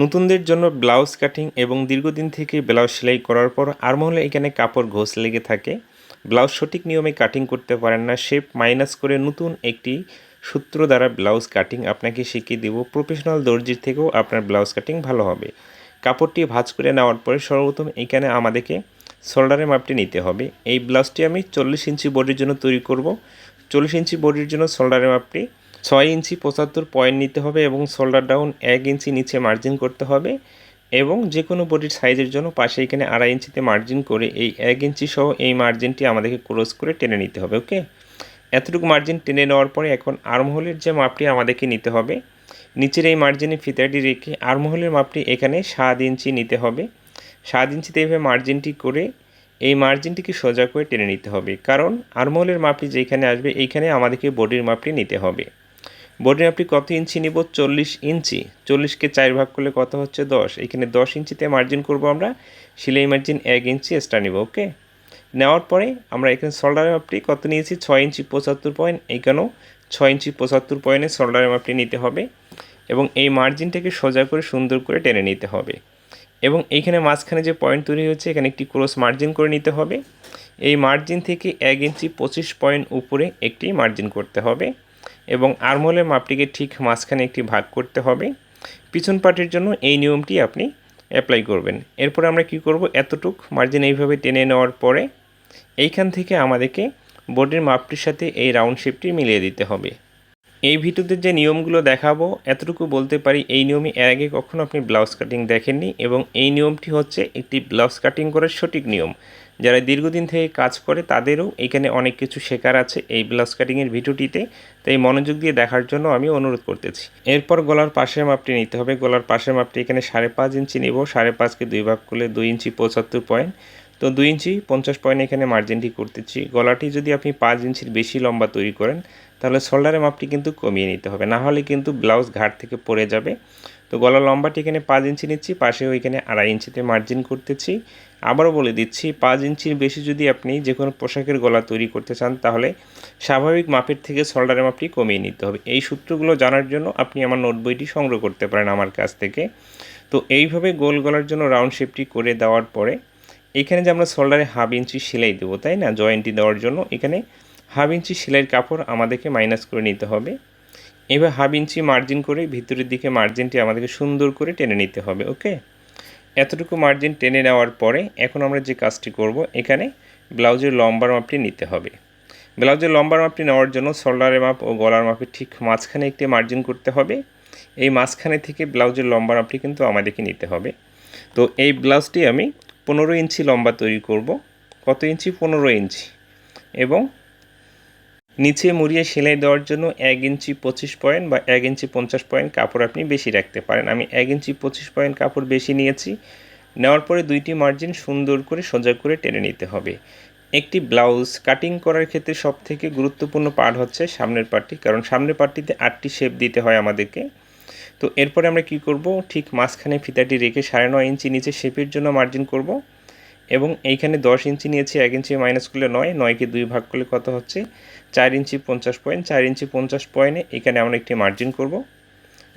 নতুনদের জন্য blouse cutting এবং দীর্ঘদিন থেকে ব্লাউজ সেলাই করার পর আরমহলে এখানে কাপড় ঘোষ লেগে থাকে। ব্লাউজ সঠিক নিয়মে কাটিং করতে পারেন না, শেপ মাইনাস করে নতুন একটি সূত্র দ্বারা ব্লাউজ কাটিং আপনাকে শিখিয়ে দেব। প্রফেশনাল দর্জির থেকেও আপনার ব্লাউজ কাটিং ভালো হবে। কাপড়টি ভাজ করে নেওয়ার পরে সর্বপ্রথম এখানে আমাদেরকে শোল্ডারের মাপটি নিতে হবে। এই ব্লাউজটি আমি চল্লিশ ইঞ্চি বডির জন্য তৈরি করব। চল্লিশ ইঞ্চি বডির জন্য শোল্ডারের মাপটি ছয় ইঞ্চি পঁচাত্তর পয়েন্ট নিতে হবে এবং শোল্ডার ডাউন এক ইঞ্চি নিচে মার্জিন করতে হবে এবং যে কোনো বডির সাইজের জন্য পাশে এখানে আড়াই ইঞ্চিতে মার্জিন করে এই এক ইঞ্চি সহ এই মার্জিনটি আমাদেরকে ক্রস করে টেনে নিতে হবে, ওকে? এতটুকু মার্জিন টেনে নেওয়ার পরে এখন আর্মহোলের যে মাপটি আমাদেরকে নিতে হবে, নিচের এই মার্জিনে ফিতাটি রেখে আর্মহোলের মাপটি এখানে সাত ইঞ্চি নিতে হবে। সাত ইঞ্চিতে এভাবে মার্জিনটি করে এই মার্জিনটিকে সোজা করে টেনে নিতে হবে, কারণ আর্মহোলের মাপটি যেখানে আসবে এইখানে আমাদেরকে বডির মাপটি নিতে হবে। বডির মাপটি কত ইঞ্চি নিব? চল্লিশ ইঞ্চি। চল্লিশকে চার ভাগ করলে কত হচ্ছে? দশ। এখানে দশ ইঞ্চিতে মার্জিন করব আমরা। সিলাই মার্জিন এক ইঞ্চি এক্সট্রা নিব ওকে নেওয়ার পরে আমরা এখানে শোল্ডারের মাপটি কত নিয়েছি? ছয় ইঞ্চি পঁচাত্তর পয়েন্ট এখানেও ছয় ইঞ্চি পঁচাত্তর পয়েন্টে শোল্ডারের মাপটি নিতে হবে এবং এই মার্জিনটাকে সোজা করে সুন্দর করে টেনে নিতে হবে। এবং এইখানে মাঝখানে যে পয়েন্ট তৈরি হচ্ছে এখানে একটি ক্রস মার্জিন করে নিতে হবে। এই মার্জিন থেকে এক ইঞ্চি পঁচিশ পয়েন্ট উপরে একটি মার্জিন করতে হবে। এবং আরমোলের মাপটিকে ঠিক মাঝখানে একটি ভাগ করতে হবে। পিছন পার্টির জন্য এই নিয়মটি আপনি অ্যাপ্লাই করবেন। এরপর আমরা কি করব? এতটুক মার্জিন এইভাবে টেনে নেওয়ার পরে এইখান থেকে আমাদেরকে বোর্ডের মাপটির সাথে এই রাউন্ড শেপটি মিলিয়ে দিতে হবে। এই ভিডিওতে যে নিয়মগুলো দেখাবো, এতটুকু বলতে পারি, এই নিয়মে এর আগে কখনো আপনি ব্লাউজ কাটিং দেখেননি এবং এই নিয়মটি হচ্ছে একটি ব্লাউজ কাটিং করার সঠিক নিয়ম। যারা দীর্ঘদিন থেকে কাজ করে, তাদেরও এখানে অনেক কিছু শেখার আছে এই ব্লাউজ কাটিংয়ের ভিডিওটিতে। তাই মনোযোগ দিয়ে দেখার জন্য আমি অনুরোধ করতেছি। এরপর গলার পাশের মাপটি নিতে হবে। গলার পাশের মাপটি এখানে সাড়ে পাঁচ ইঞ্চি নেব। সাড়ে পাঁচকে দুই ভাগ করলে দুই ইঞ্চি পঁচাত্তর পয়েন্ট তো দুই ইঞ্চি পঞ্চাশ পয়েন্ট এখানে মার্জিনটি করতেছি। গলাটি যদি আপনি পাঁচ ইঞ্চির বেশি লম্বা তৈরি করেন তাহলে শোল্ডারের মাপটি কিন্তু কমিয়ে নিতে হবে। না হলে কিন্তু ব্লাউজ ঘাট থেকে পড়ে যাবে। তো গলা লম্বাটি এখানে পাঁচ ইঞ্চি নিচ্ছি, পাশে ওইখানে আড়াই ইঞ্চিতে মার্জিন করতেছি। আবারও বলে দিচ্ছি, পাঁচ ইঞ্চির বেশি যদি আপনি যে কোনো পোশাকের গলা তৈরি করতে চান, তাহলে স্বাভাবিক মাপের থেকে শোল্ডারের মাপটি কমিয়ে নিতে হবে। এই সূত্রগুলো জানার জন্য আপনি আমার নোট বইটি সংগ্রহ করতে পারেন আমার কাছ থেকে। তো এইভাবে গোল গলার জন্য রাউন্ড শেপটি করে দেওয়ার পরে, এখানে যে আমরা শোল্ডারে হাফ ইঞ্চি সেলাই দেবো, তাই না? জয়েন্টটি দেওয়ার জন্য এখানে হাফ ইঞ্চি সেলাইয়ের কাপড় আমাদেরকে মাইনাস করে নিতে হবে। এবার হাফ ইঞ্চি মার্জিন করে ভিতরের দিকে মার্জিনটি আমাদেরকে সুন্দর করে টেনে নিতে হবে ওকে এতটুকু মার্জিন টেনে নেওয়ার পরে এখন আমরা যে কাজটি করব, এখানে ব্লাউজের লম্বার মাপটি নিতে হবে। ব্লাউজের লম্বার মাপটি নেওয়ার জন্য শোল্ডারের মাপ ও গলার মাপের ঠিক মাঝখানে একটি মার্জিন করতে হবে। এই মাঝখানে থেকে ব্লাউজের লম্বা মাপটি কিন্তু আমাদেরকে নিতে হবে। তো এই ব্লাউজটি আমি পনেরো ইঞ্চি লম্বা তৈরি করব। কত ইঞ্চি? পনেরো ইঞ্চি। এবং নিচে মুড়িয়ে সেলাই দেওয়ার জন্য এক ইঞ্চি পঁচিশ পয়েন্ট বা এক ইঞ্চি পঞ্চাশ পয়েন্ট কাপড় আপনি বেশি রাখতে পারেন। আমি এক ইঞ্চি পঁচিশ পয়েন্ট কাপড় বেশি নিয়েছি। নেওয়ার পরে দুইটি মার্জিন সুন্দর করে সোজা করে টেনে নিতে হবে। একটি ব্লাউজ কাটিং করার ক্ষেত্রে সব থেকে গুরুত্বপূর্ণ পার্ট হচ্ছে সামনের পার্টটি কারণ সামনের পার্টটিতে আটটি শেপ দিতে হয় আমাদেরকে। তো এরপরে আমরা কি করব? ঠিক মাঝখানে ফিতাটি রেখে সাড়ে নয় ইঞ্চি নিচে শেপের জন্য মার্জিন করব। এবং এইখানে দশ ইঞ্চি নিয়েছি, এক ইঞ্চি মাইনাস করলে নয়, নয়কে দুই ভাগ করলে কত হচ্ছে? চার ইঞ্চি পঞ্চাশ পয়েন্ট চার ইঞ্চি পঞ্চাশ পয়েন্টে এখানে আমরা একটি মার্জিন করব।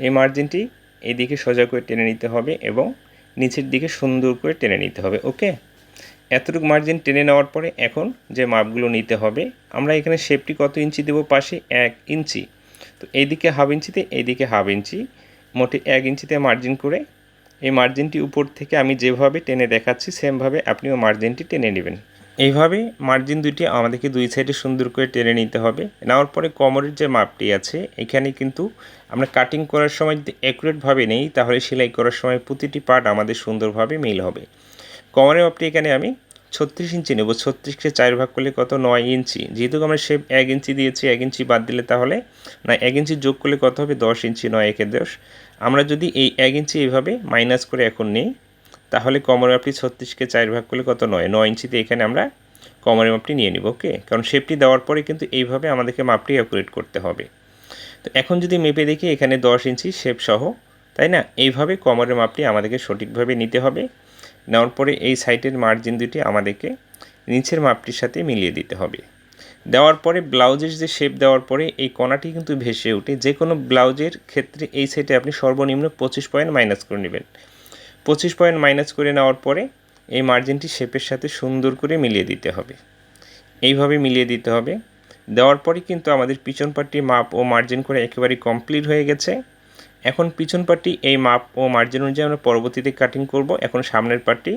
এই মার্জিনটি এদিকে সোজা করে টেনে নিতে হবে এবং নিচের দিকে সুন্দর করে টেনে নিতে হবে, ওকে? এতটুকু মার্জিন টেনে নেওয়ার পরে এখন যে মাপগুলো নিতে হবে, আমরা এখানে শেপটি কত ইঞ্চি দেবো? পাশে এক ইঞ্চি। তো এইদিকে হাফ ইঞ্চিতে, এইদিকে হাফ ইঞ্চি। মোটে এক ইঞ্চিতে মার্জিন করে এই মার্জিনটি উপর থেকে আমি যেভাবে টেনে দেখাচ্ছি সেমভাবে আপনিও মার্জিনটি টেনে নেবেন। এইভাবে মার্জিন দুইটি আমাদেরকে দুই সাইডে সুন্দর করে টেনে নিতে হবে। নেওয়ার পরে কোমরের যে মাপটি আছে, এখানে কিন্তু আমরা কাটিং করার সময় যদি অ্যাকুরেটভাবে নেই, তাহলে সেলাই করার সময় প্রতিটি পার্ট আমাদের সুন্দরভাবে মিল হবে। কোমরের মাপটি এখানে আমি ছত্রিশ ইঞ্চি নেব। ছত্রিশকে চার ভাগ করলে কত? নয় ইঞ্চি। যেহেতু আমরা শেপ এক ইঞ্চি দিয়েছি, এক ইঞ্চি বাদ দিলে তাহলে না, এক ইঞ্চি যোগ করলে কত হবে? দশ ইঞ্চি নয় একে দশ। আমরা যদি এই এক ইঞ্চি এইভাবে মাইনাস করে এখন নিই, তাহলে কমরের মাপটি ছত্রিশকে চার ভাগ করলে কত? নয়। নয় ইঞ্চিতে এখানে আমরা কমরের মাপটি নিয়ে নিব, ওকে? কারণ শেপটি দেওয়ার পরে কিন্তু এইভাবে আমাদেরকে মাপটি অ্যাকুরেট করতে হবে। তো এখন যদি মেপে দেখি, এখানে দশ ইঞ্চি শেপ সহ, তাই না? এইভাবে কমরের মাপটি আমাদেরকে সঠিকভাবে নিতে হবে। নেওয়ার পরে এই সাইটের মার্জিন দুটি আমাদেরকে নিচের মাপটির সাথে মিলিয়ে দিতে হবে। দেওয়ার পরে ব্লাউজের যে শেপ দেওয়ার পরে এই কণাটি কিন্তু ভেসে ওঠে। যে কোনো ব্লাউজের ক্ষেত্রে এই সাইডে আপনি সর্বনিম্ন পঁচিশ পয়েন্ট মাইনাস করে নেবেন। পঁচিশ পয়েন্ট মাইনাস করে নেওয়ার পরে এই মার্জিনটি শেপের সাথে সুন্দর করে মিলিয়ে দিতে হবে। এইভাবে মিলিয়ে দিতে হবে। দেওয়ার পরে কিন্তু আমাদের পিছন পাটটি মাপ ও মার্জিন করে একেবারে কমপ্লিট হয়ে গেছে। এখন পিছন পাটটি এই মাপ ও মার্জিন অনুযায়ী আমরা পরবর্তীতে কাটিং করব। এখন সামনের পাটটি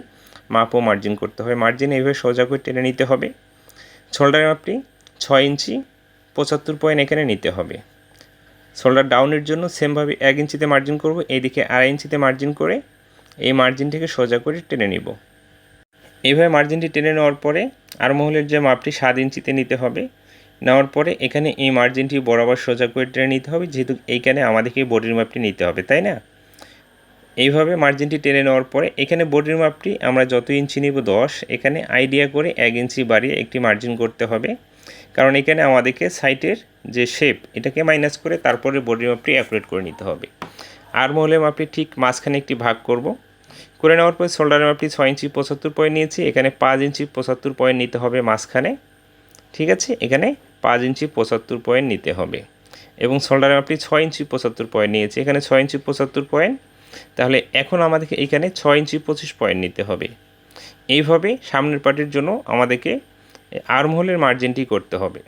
মাপ ও মার্জিন করতে হবে। মার্জিন এইভাবে সোজা করে টেনে নিতে হবে। শোল্ডার মাপটি ছয় ইঞ্চি পঁচাত্তর পয়েন্ট এখানে নিতে হবে। শোল্ডার ডাউনের জন্য সেমভাবে এক ইঞ্চিতে মার্জিন করব। এইদিকে আড়াই ইঞ্চিতে মার্জিন করে এই মার্জিনটিকে সোজা করে টেনে নিব। এইভাবে মার্জিনটি টেনে নেওয়ার পরে আর মহলের যে মাপটি সাত ইঞ্চিতে নিতে হবে। নেওয়ার পরে এখানে এই মার্জিনটি বরাবর সোজা করে টেনে নিতে হবে, যেহেতু এইখানে আমাদেরকে বডির মাপটি নিতে হবে, তাই না? এইভাবে মার্জিনটি টেনে নেওয়ার পরে এখানে বডির মাপটি আমরা যত ইঞ্চি নিব, দশ, এখানে আইডিয়া করে এক ইঞ্চি বাড়িয়ে একটি মার্জিন করতে হবে। কারণ এখানে আমাদেরকে সাইটের যে শেপ এটাকে মাইনাস করে তারপরে বডির মাপটি অ্যাকুরেট করে নিতে হবে। আর মহলের মাপটি ঠিক মাঝখানে একটি ভাগ করব। করে নেওয়ার পরে শোল্ডারের মাপটি ছয় ইঞ্চি পঁচাত্তর পয়েন্ট নিয়েছি, এখানে পাঁচ ইঞ্চি পঁচাত্তর পয়েন্ট নিতে হবে মাঝখানে। ঠিক আছে? এখানে পাঁচ ইঞ্চি পঁচাত্তর পয়েন্ট নিতে হবে। এবং শোল্ডারের মাপটি ছয় ইঞ্চি পঁচাত্তর পয়েন্ট নিয়েছি। এখানে ছয় ইঞ্চি পঁচাত্তর পয়েন্ট তাহলে এখন আমাদেরকে এখানে ছয় ইঞ্চি পঁচিশ পয়েন্ট নিতে হবে। এইভাবে সামনের পার্টির জন্য আমাদেরকে আর্মহোলের মার্জিনটি করতে হবে।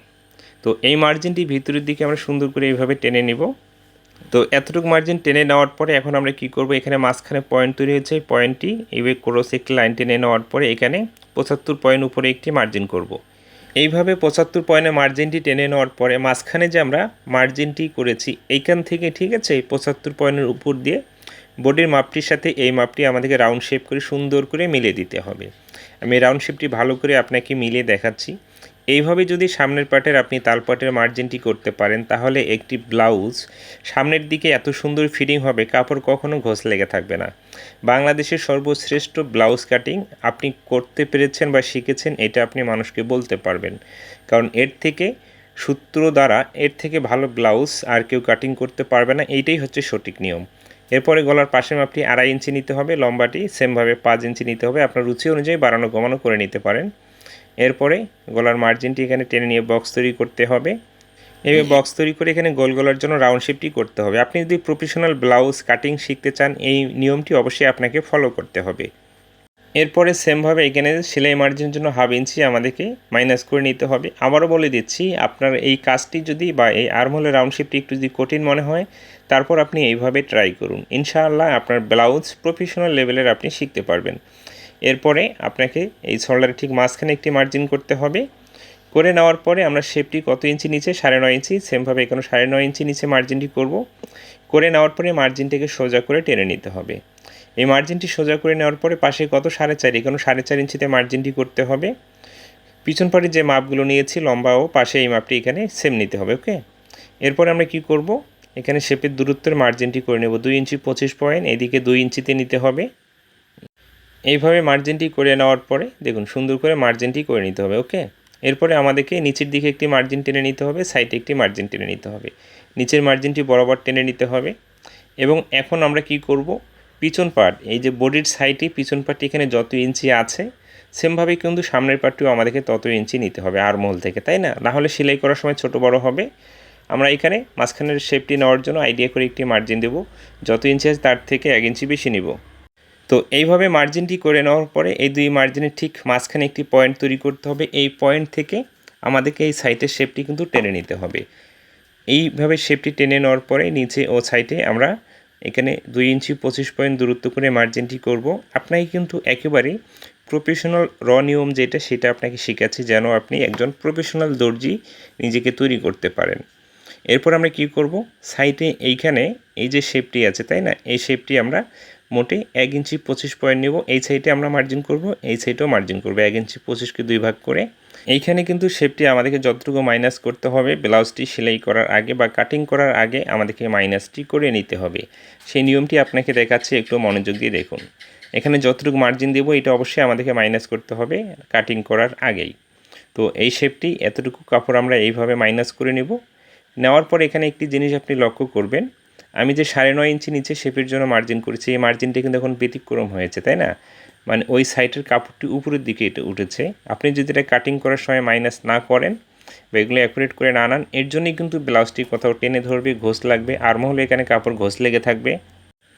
তো এই মার্জিনটি ভিতরের দিকে আমরা সুন্দর করে এইভাবে টেনে নিব। তো এতটুকু মার্জিন টেনে নেওয়ার পরে এখন আমরা কি করব? এখানে মাঝখানে পয়েন্ট তৈরি হয়েছে। পয়েন্টটি এইভাবে ক্রস একটি লাইন টেনে নেওয়ার পরে এখানে পঁচাত্তর পয়েন্ট উপরে একটি মার্জিন করব। এইভাবে পঁচাত্তর পয়েন্টে মার্জিনটি টেনে নেওয়ার পরে মাঝখানে যে আমরা মার্জিনটি করেছি, এইখান থেকে ঠিক আছে পঁচাত্তর পয়েন্টের উপর দিয়ে বডির মাপটির সাথে এই মাপটি আমাদেরকে রাউন্ড শেপ করে সুন্দর করে মিলিয়ে দিতে হবে। আমি রাউন্ড শেপটি ভালো করে আপনাকে মিলিয়ে দেখাচ্ছি। এইভাবে যদি সামনের পাটের আপনি তালপাটের মার্জিনটি করতে পারেন, তাহলে একটি ব্লাউজ সামনের দিকে এত সুন্দর ফিটিং হবে, কাপড় কখনো ঘষ লেগে থাকবে না। বাংলাদেশের সর্বশ্রেষ্ঠ ব্লাউজ কাটিং আপনি করতে পেরেছেন বা শিখেছেন, এটা আপনি মানুষকে বলতে পারবেন। কারণ এর থেকে সূত্র দ্বারা এর থেকে ভালো ব্লাউজ আর কেউ কাটিং করতে পারবে না, এইটাই হচ্ছে সঠিক নিয়ম। এরপরে গলার পাশে মাপটি আড়াই ইঞ্চি নিতে হবে, লম্বাটি সেমভাবে পাঁচ ইঞ্চি নিতে হবে, আপনার রুচি অনুযায়ী বাড়ানো কমানো করে নিতে পারেন। এরপরে গলার মার্জিনটি এখানে টেনে নিয়ে বক্স তৈরি করতে হবে। এভাবে বক্স তৈরি করে এখানে গোল গলার জন্য রাউন্ড শেপটি করতে হবে। আপনি যদি প্রফেশনাল ব্লাউজ কাটিং শিখতে চান এই নিয়মটি অবশ্যই আপনাকে ফলো করতে হবে। এরপরে সেমভাবে এখানে সেলাই মার্জিনের জন্য হাফ ইঞ্চি আমাদেরকে মাইনাস করে নিতে হবে। আবারও বলে দিচ্ছি আপনার এই কাজটি যদি বা এই আর্মহোলের রাউন্ড শেপটি একটু যদি কঠিন মনে হয় তারপর আপনি এইভাবে ট্রাই করুন। ইনশাআল্লাহ আপনার ব্লাউজ প্রফেশনাল লেভেলের আপনি শিখতে পারবেন। এরপরে আপনাকে এই শোল্ডারের ঠিক মাঝখানে একটি মার্জিন করতে হবে। করে নেওয়ার পরে আমরা শেপটি কত ইঞ্চি নিচে? সাড়ে নয় ইঞ্চি। সেমভাবে এখানে সাড়ে নয় ইঞ্চি নিচে মার্জিনটি করব। করে নেওয়ার পরে মার্জিনটিকে সোজা করে টেনে নিতে হবে। এই মার্জিনটি সোজা করে নেওয়ার পরে পাশে কত? সাড়ে চার। এখানে সাড়ে চার ইঞ্চিতে মার্জিনটি করতে হবে। পিছন পাড়ে যে মাপগুলো নিয়েছি, লম্বা ও পাশে এই মাপটি এখানে সেম নিতে হবে ওকে এরপরে আমরা কি করব? এখানে শেপের দূরত্বের মার্জিনটি করে নেব। দুই ইঞ্চি পঁচিশ পয়েন্ট এদিকে দুই ইঞ্চিতে নিতে হবে। এইভাবে মার্জিনটি করে নেওয়ার পরে, দেখুন সুন্দর করে মার্জিনটি করে নিতে হবে ওকে এরপরে আমাদেরকে নিচের দিকে একটি মার্জিন টেনে নিতে হবে সাইডে একটি মার্জিন টেনে নিতে হবে। নিচের মার্জিনটি বরাবর টেনে নিতে হবে এবং এখন আমরা কি করব? পিছন পার্ট এই যে বডির সাইডে পিছন পার্টটি এখানে যত ইঞ্চি আছে সেমভাবে কিন্তু সামনের পার্টটিও আমাদেরকে তত ইঞ্চি নিতে হবে আর আরমহল থেকে, তাই না? নাহলে সেলাই করার সময় ছোট বড় হবে। আমরা এখানে মাঝখানের শেপটি নেওয়ার জন্য আইডিয়া করে একটি মার্জিন দেব। যত ইঞ্চি আছে তার থেকে এক ইঞ্চি বেশি নিব। তো এইভাবে মার্জিনটি করে নেওয়ার পরে এই দুই মার্জিনের ঠিক মাঝখানে একটি পয়েন্ট তৈরি করতে হবে। এই পয়েন্ট থেকে আমাদেরকে এই সাইটের শেপটি কিন্তু টেনে নিতে হবে। এইভাবে শেপটি টেনে নেওয়ার পরে নিচে ও সাইডে আমরা এখানে দুই ইঞ্চি পঁচিশ পয়েন্ট দূরত্ব করে মার্জিনটি করব। আপনাকে কিন্তু একেবারে প্রফেশনাল র নিয়ম যেটা, সেটা আপনাকে শেখাচ্ছি যেন আপনি একজন প্রফেশনাল দর্জি নিজেকে তৈরি করতে পারেন। এরপর আমরা কি করব? সাইটে এইখানে এই যে শেপটি আছে, তাই না? এই শেপটি আমরা মোটে এক ইঞ্চি পঁচিশ পয়েন্ট নেব। এই সাইডে আমরা মার্জিন করব, এই সাইডেও মার্জিন করব। এক ইঞ্চি পঁচিশকে দুই ভাগ করে। এইখানে কিন্তু শেপটি আমাদেরকে যতটুকু মাইনাস করতে হবে ব্লাউজটি সেলাই করার আগে বা কাটিং করার আগে আমাদেরকে মাইনাসটি করে নিতে হবে। সেই নিয়মটি আপনাকে দেখাচ্ছি, একটু মনোযোগ দিয়ে দেখুন। এখানে যতটুকু মার্জিন দেবো, এটা অবশ্যই আমাদেরকে মাইনাস করতে হবে কাটিং করার আগেই। তো এই শেপটি এতটুকু কাপড় আমরা এইভাবে মাইনাস করে নেব। নেওয়ার পর এখানে একটি জিনিস আপনি লক্ষ্য করবেন আমি যে সাড়ে নয় ইঞ্চি নিচে শেপের জন্য মার্জিন করেছি, এই মার্জিনটা কিন্তু এখন ব্যতিক্রম হয়েছে, তাই না? মানে ওই সাইডের কাপড়টি উপরের দিকে এটা উঠেছে। আপনি যদি এটা কাটিং করার সময় মাইনাস না করেন, বা এগুলো অ্যাকুরেট করে না আনান, এর জন্যই কিন্তু ব্লাউজটি কোথাও টেনে ধরবে, ঘোষ লাগবে, আর মহলে এখানে কাপড় ঘোষ লেগে থাকবে।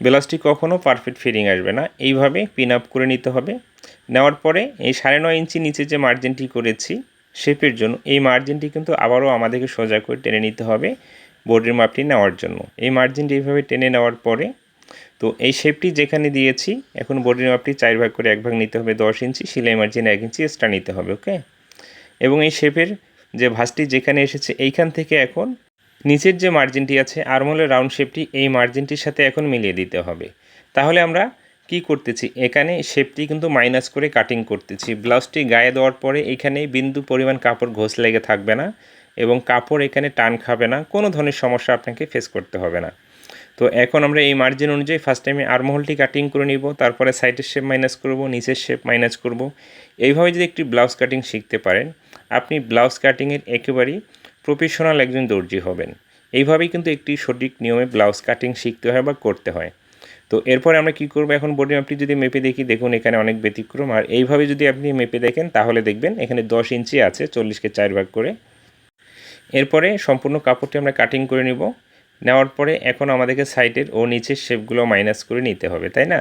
ব্লাউজটি কখনও পারফেক্ট ফিটিং আসবে না। এইভাবে পিন আপ করে নিতে হবে। নেওয়ার পরে এই সাড়ে নয় ইঞ্চি নিচে যে মার্জিনটি করেছি, শেপের জন্য, এই মার্জিনটি কিন্তু আবারও আমাদেরকে সোজা করে টেনে নিতে হবে। বোর্ডের মাপটি নেওয়ার জন্য। এই মার্জিনটি এইভাবে টেনে নেওয়ার পরে, তো এই শেপটি যেখানে দিয়েছি, এখন বোর্ডের মাপটি চার ভাগ করে এক ভাগ নিতে হবে দশ ইঞ্চি, সেলাই মার্জিন এক ইঞ্চি এক্সট্রা নিতে হবে ওকে এবং এই শেপের যে ভাঁজটি যেখানে এসেছে, এইখান থেকে এখন নিচের যে মার্জিনটি আছে আরমোলের রাউন্ড শেপটি এই মার্জিনটির সাথে এখন মিলিয়ে দিতে হবে। তাহলে আমরা কি করতেছি? এখানে শেপটি কিন্তু মাইনাস করে কাটিং করতেছি। ব্লাউজটি গায়ে দেওয়ার পরে এখানে বিন্দু পরিমাণ কাপড় ঘোষ লেগে থাকবে না। এবং কাপড় এখানে টান খাবে না, কোনো ধরনের সমস্যা আপনাকে ফেস করতে হবে না। তো এখন আমরা এই মার্জিন অনুযায়ী ফার্স্ট টাইমে আরমহলটি কাটিং করে নিব, তারপরে সাইডের শেপ মাইনাস করব, নিচের শেপ মাইনাস করব। এইভাবে যদি একটি ব্লাউজ কাটিং শিখতে পারেন, আপনি ব্লাউজ কাটিংয়ের একেবারেই প্রফেশনাল একজন দর্জি হবেন। এইভাবেই কিন্তু একটি সঠিক নিয়মে ব্লাউজ কাটিং শিখতে হয় বা করতে হয়। তো এরপরে আমরা কি করব? এখন বডি মাপটি যদি মেপে দেখি, দেখুন এখানে অনেক ব্যতিক্রম। আর এইভাবে যদি আপনি মেপে দেখেন, তাহলে দেখবেন এখানে দশ ইঞ্চি আছে, চল্লিশকে চার ভাগ করে। এরপরে সম্পূর্ণ কাপড়টি আমরা কাটিং করে নিব। নেওয়ার পরে এখন আমাদেরকে সাইডের ও নিচের শেপগুলো মাইনাস করে নিতে হবে, তাই না?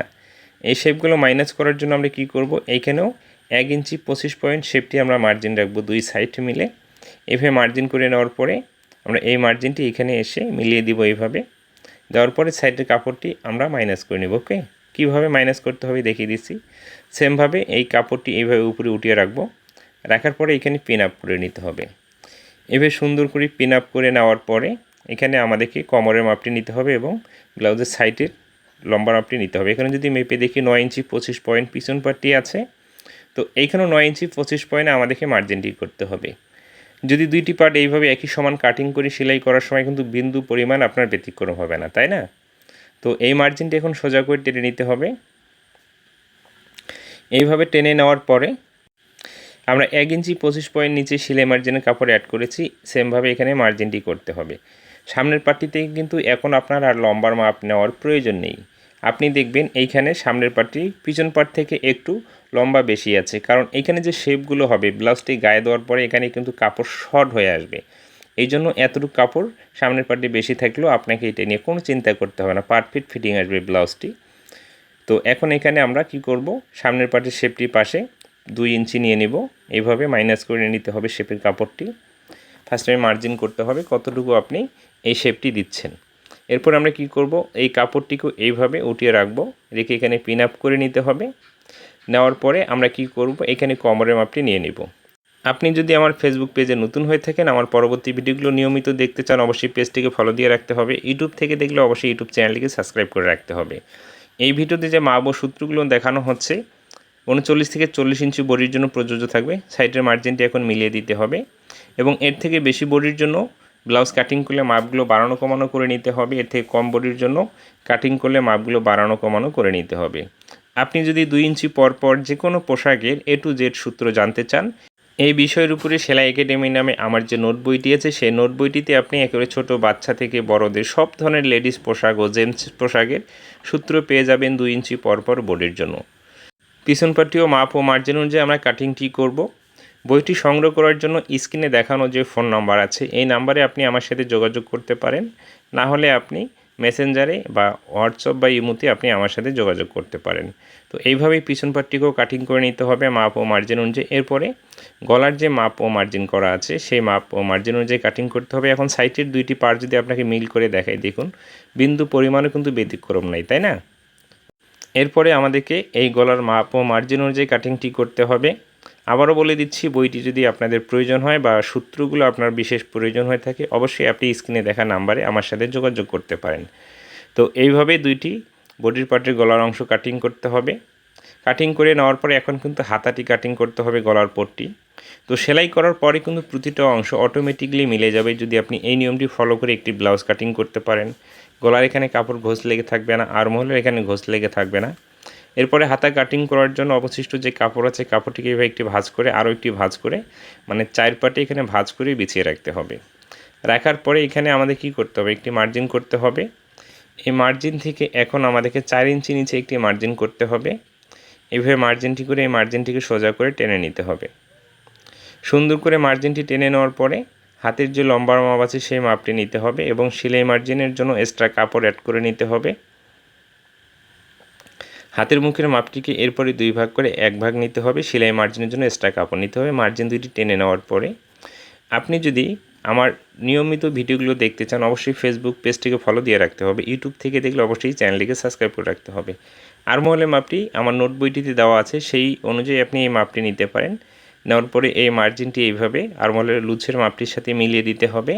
এই শেপগুলো মাইনাস করার জন্য আমরা কি করব? এইখানেও এক ইঞ্চি পঁচিশ পয়েন্ট শেপটি আমরা মার্জিন রাখব দুই সাইড মিলে। এভাবে মার্জিন করে নেওয়ার পরে আমরা এই মার্জিনটি এখানে এসে মিলিয়ে দিব এইভাবে। দেওয়ার পরে সাইডের কাপড়টি আমরা মাইনাস করে নেব ওকে কীভাবে মাইনাস করতে হবে দেখিয়ে দিচ্ছি। সেমভাবে এই কাপড়টি এইভাবে উপরে উঠিয়ে রাখব। রাখার পরে এখানে পিন আপ করে নিতে হবে। এভাবে সুন্দর করে পিন আপ করে নেওয়ার পরে এখানে আমাদেরকে কোমরের মাপটি নিতে হবে এবং ব্লাউজের সাইডের লম্বা মাপটি নিতে হবে। এখানে যদি মেপে দেখি নয় ইঞ্চি পঁচিশ পয়েন্ট পিছন পাটটি আছে, তো এইখানেও নয় ইঞ্চি পঁচিশ পয়েন্টে আমাদেরকে মার্জিনটি করতে হবে। যদি দুইটি পার্ট এইভাবে একই সমান কাটিং করে সেলাই করার সময় কিন্তু বিন্দু পরিমাণ আপনার ব্যতিক্রম হবে না, তাই না? তো এই মার্জিনটি এখন সোজা করে টেনে নিতে হবে। এইভাবে টেনে নেওয়ার পরে আমরা এক ইঞ্চি পঁচিশ পয়েন্ট নিচে সেলাই মার্জিনের কাপড় অ্যাড করেছি সেমভাবে এখানে মার্জিনটি করতে হবে। সামনের পার্টিতে কিন্তু এখন আপনার আর লম্বার মাপ নেওয়ার প্রয়োজন নেই। আপনি দেখবেন এইখানে সামনের পার্টি পিছন পার্ট থেকে একটু লম্বা বেশি আছে, কারণ এখানে যে শেপগুলো হবে ব্লাউজটি গায়ে দেওয়ার পরে এখানে কিন্তু কাপড় শর্ট হয়ে আসবে। এই জন্য এতটুকু কাপড় সামনের পার্টি বেশি থাকলেও আপনাকে এটা নিয়ে কোনো চিন্তা করতে হবে না পারফেক্ট ফিটিং আসবে ব্লাউজটি তো এখন এখানে আমরা কি করব, সামনের পার্টির শেপটির পাশে দুই ইঞ্চি নিয়ে নেব। এইভাবে মাইনাস করে নিতে হবে শেপের কাপড়টি। ফার্স্ট টাইম মার্জিন করতে হবে কতটুকু আপনি এই শেপটি দিচ্ছেন। এরপর আমরা কি করব? এই কাপড়টিকে এইভাবে উঠিয়ে রাখব। রেখে এখানে পিন আপ করে নিতে হবে। নেওয়ার পরে আমরা কি করব? এখানে কমরের মাপটি নিয়ে নিব। আপনি যদি আমার ফেসবুক পেজে নতুন হয়ে থাকেন, আমার পরবর্তী ভিডিওগুলো নিয়মিত দেখতে চান, অবশ্যই পেজটিকে ফলো দিয়ে রাখতে হবে। ইউটিউব থেকে দেখলে অবশ্যই ইউটিউব চ্যানেলটিকে সাবস্ক্রাইব করে রাখতে হবে। এই ভিডিওতে যে মাপ ও সূত্রগুলো দেখানো হচ্ছে উনচল্লিশ থেকে চল্লিশ ইঞ্চি বডির জন্য প্রযোজ্য থাকবে। সাইডের মার্জিনটি এখন মিলিয়ে দিতে হবে। এবং এর থেকে বেশি বডির জন্য ব্লাউজ কাটিং করলে মাপগুলো বাড়ানো কমানো করে নিতে হবে। এর থেকে কম বডির জন্য কাটিং করলে মাপগুলো বাড়ানো কমানো করে নিতে হবে। আপনি যদি দুই ইঞ্চি পর পর যে কোনো পোশাকের এ টু জেড সূত্র জানতে চান, এই বিষয়ের উপরে সেলাই একাডেমি নামে আমার যে নোট বইটি আছে, সেই নোট বইটিতে আপনি একেবারে ছোট বাচ্চা থেকে বড়দের সব ধরনের লেডিস পোশাক ও জেন্টস পোশাকের সূত্র পেয়ে যাবেন দুই ইঞ্চি পর পর বোর্ডের জন্য। পিছন পাটিও মাপ ও মার্জিন অনুযায়ী আমরা কাটিংটি করব? বইটি সংগ্রহ করার জন্য স্ক্রিনে দেখানো যে ফোন নাম্বার আছে, এই নাম্বারে আপনি আমার সাথে যোগাযোগ করতে পারেন। না হলে আপনি মেসেঞ্জারে বা হোয়াটসঅ্যাপ বা ইমুতে আপনি আমার সাথে যোগাযোগ করতে পারেন। তো এইভাবেই পিছন পাটটিকেও কাটিং করে নিতে হবে মাপ ও মার্জিন অনুযায়ী। এরপরে গলার যে মাপ ও মার্জিন করা আছে, সেই মাপ ও মার্জিন অনুযায়ী কাটিং করতে হবে। এখন সাইটের দুইটি পার্ট যদি আপনাকে মিল করে দেখাই, দেখুন। বিন্দু পরিমাণও কিন্তু ব্যতিক্রম নাই, তাই না? এরপরে আমাদেরকে এই গলার মাপ ও মার্জিন অনুযায়ী কাটিংটি করতে হবে। আবারও বলে দিচ্ছি, বইটি যদি আপনাদের প্রয়োজন হয় বা সূত্রগুলো আপনার বিশেষ প্রয়োজন হয়ে থাকে, অবশ্যই আপনি স্ক্রিনে দেখা নাম্বারে আমার সাথে যোগাযোগ করতে পারেন। তো এইভাবে দুইটি বডির পার্টের গলার অংশ কাটিং করতে হবে। কাটিং করে নেওয়ার পরে এখন কিন্তু হাতাটি কাটিং করতে হবে গলার পটটি। তো সেলাই করার পরে কিন্তু প্রতিটা অংশ অটোমেটিকলি মিলে যাবে যদি আপনি এই নিয়মটি ফলো করে একটি ব্লাউজ কাটিং করতে পারেন। গলার এখানে কাপড় ঘোষ লেগে থাকবে না, আর মহলের এখানে ঘোষ লেগে থাকবে না। এরপরে হাতা কাটিং করার জন্য অবশিষ্ট যে কাপড় আছে, কাপড়টিকে এভাবে একটি ভাঁজ করে, আরও একটি ভাঁজ করে মানে চার পাটে এখানে ভাঁজ করে বিছিয়ে রাখতে হবে। রাখার পরে এখানে আমাদের কি করতে হবে? একটি মার্জিন করতে হবে। এই মার্জিন থেকে এখন আমাদেরকে চার ইঞ্চি নিচে একটি মার্জিন করতে হবে। এইভাবে মার্জিনটি করে, এই মার্জিনটিকে সোজা করে টেনে নিতে হবে। সুন্দর করে মার্জিনটি টেনে নেওয়ার পরে হাতের যে লম্বা মাপ আছে, সেই মাপটি নিতে হবে এবং সেলাই মার্জিনের জন্য এক্সট্রা কাপড় অ্যাড করে নিতে হবে। হাতের মুখের মাপটিকে এরপরে দুই ভাগ করে এক ভাগ নিতে হবে, সেলাই মার্জিনের জন্য এক্সট্রা কাপড় নিতে হবে। মার্জিন দুইটি টেনে নেওয়ার পরে আপনি যদি আমার নিয়মিত ভিডিওগুলো দেখতে চান, অবশ্যই ফেসবুক পেজটিকে ফলো দিয়ে রাখতে হবে। ইউটিউব থেকে দেখলে অবশ্যই চ্যানেলটিকে সাবস্ক্রাইব করে রাখতে হবে। আর মহলের মাপটি আমার নোট বইটিতে দেওয়া আছে, সেই অনুযায়ী আপনি এই মাপটি নিতে পারেন। নেওয়ার পরে এই মার্জিনটি এইভাবে আরমলের লুচের মাপটির সাথে মিলিয়ে দিতে হবে।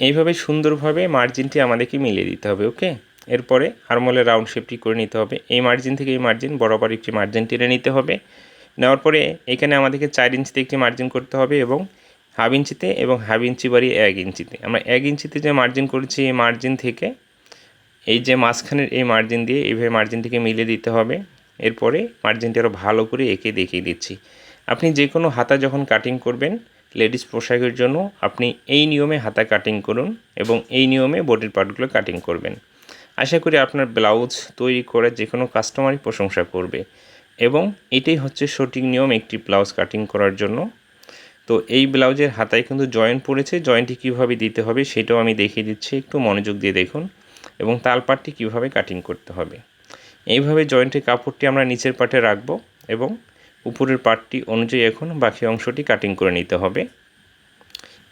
এইভাবে সুন্দরভাবে মার্জিনটি আমাদেরকে মিলিয়ে দিতে হবে ওকে এরপরে আরমলের রাউন্ড শেপটি করে নিতে হবে। এই মার্জিন থেকে এই মার্জিন বরাবর একটি মার্জিন টেনে নিতে হবে। নেওয়ার পরে এখানে আমাদেরকে চার ইঞ্চিতে একটি মার্জিন করতে হবে এবং হাফ ইঞ্চিতে এবং হাফ ইঞ্চি বাড়ি এক ইঞ্চিতে। আমরা এক ইঞ্চিতে যে মার্জিন করেছি, এই মার্জিন থেকে এই যে মাঝখানের এই মার্জিন দিয়ে এইভাবে মার্জিনটিকে মিলিয়ে দিতে হবে। এরপরে মার্জিনটি আরও ভালো করে এঁকে দেখিয়ে দিচ্ছি। আপনি যে কোনো হাতা যখন কাটিং করবেন লেডিস পোশাকের জন্য আপনি এই নিয়মে হাতা কাটিং করুন এবং এই নিয়মে বডির পার্টগুলো কাটিং করবেন। আশা করি আপনার ব্লাউজ তৈরি করে যে কোনো কাস্টমারই প্রশংসা করবে এবং এটাই হচ্ছে সঠিক নিয়ম একটি ব্লাউজ কাটিং করার জন্য। তো এই ব্লাউজের হাতায় কিন্তু জয়েন্ট পড়েছে জয়েন্টটি কীভাবে দিতে হবে সেটাও আমি দেখিয়ে দিচ্ছি, একটু মনোযোগ দিয়ে দেখুন এবং তালপাটটি কীভাবে কাটিং করতে হবে। এইভাবে জয়েন্টের কাপড়টি আমরা নিচের পাটে রাখব এবং উপরের পাটটি অনুযায়ী এখন বাকি অংশটি কাটিং করে নিতে হবে।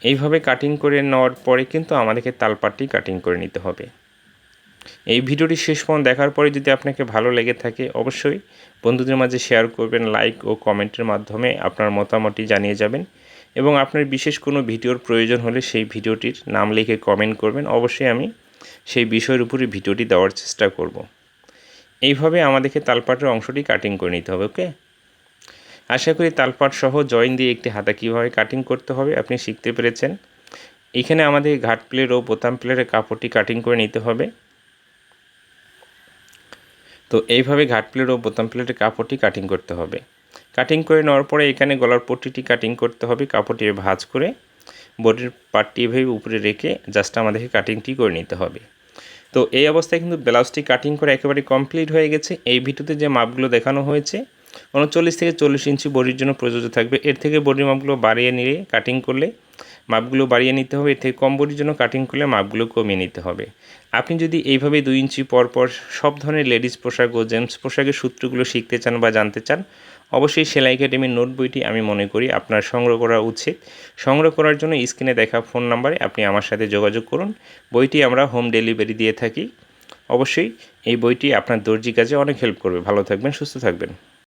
এইভাবে কাটিং করে নেওয়ার পরে কিন্তু আমাদেরকে তালপাটটি কাটিং করে নিতে হবে। এই ভিডিওটি শেষ পর্যন্ত দেখার পরে যদি আপনাকে ভালো লেগে থাকে, অবশ্যই বন্ধুদের মাঝে শেয়ার করবেন লাইক ও কমেন্টের মাধ্যমে আপনার মতামতটি জানিয়ে যাবেন। এবং আপনার বিশেষ কোনো ভিডিওর প্রয়োজন হলে সেই ভিডিওটির নাম লিখে কমেন্ট করবেন। অবশ্যই আমি সেই বিষয়ের উপরে ভিডিওটি দেওয়ার চেষ্টা করব। এইভাবে আমাদেরকে তালপাটের অংশটি কাটিং করে নিতে হবে ওকে আশা করি তালপাট সহ জয়েন দিয়ে একটি হাতা কীভাবে কাটিং করতে হবে আপনি শিখতে পেরেছেন। এখানে আমাদের ঘাট প্লেট ও বোতাম প্লেটের কাপড়টি কাটিং করে নিতে হবে। তো এইভাবে ঘাট প্লেট ও বোতাম প্লেটের কাপড়টি কাটিং করতে হবে। কাটিং করে নেওয়ার পরে এখানে গলার পট্টিটি কাটিং করতে হবে কাপড়টি ভাঁজ করে বডির পার্টটি এভাবে উপরে রেখে জাস্ট আমাদেরকে কাটিংটি করে নিতে হবে। তো এই অবস্থায় কিন্তু ব্লাউজটি কাটিং করে একেবারে কমপ্লিট হয়ে গেছে। এই ভিডিওতে যে মাপগুলো দেখানো হয়েছে উনচল্লিশ থেকে চল্লিশ ইঞ্চি বডির জন্য প্রযোজ্য থাকবে। এর থেকে বডির মাপগুলো বাড়িয়ে নিয়ে কাটিং করলে মাপগুলো বাড়িয়ে নিতে হবে। এর থেকে কম বডির জন্য কাটিং করলে মাপগুলো কমিয়ে নিতে হবে। আপনি যদি এইভাবে দুই ইঞ্চি পর পর সব ধরনের লেডিস পোশাক ও জেন্টস পোশাকের সূত্রগুলো শিখতে চান বা জানতে চান, অবশ্যই সেলাই একাডেমির নোট বইটি আমি মনে করি আপনার সংগ্রহ করা উচিত। সংগ্রহ করার জন্য স্ক্রিনে দেখা ফোন নাম্বারে আপনি আমার সাথে যোগাযোগ করুন। বইটি আমরা হোম ডেলিভারি দিয়ে থাকি। অবশ্যই এই বইটি আপনার দর্জি কাজে অনেক হেল্প করবে। ভালো থাকবেন, সুস্থ থাকবেন।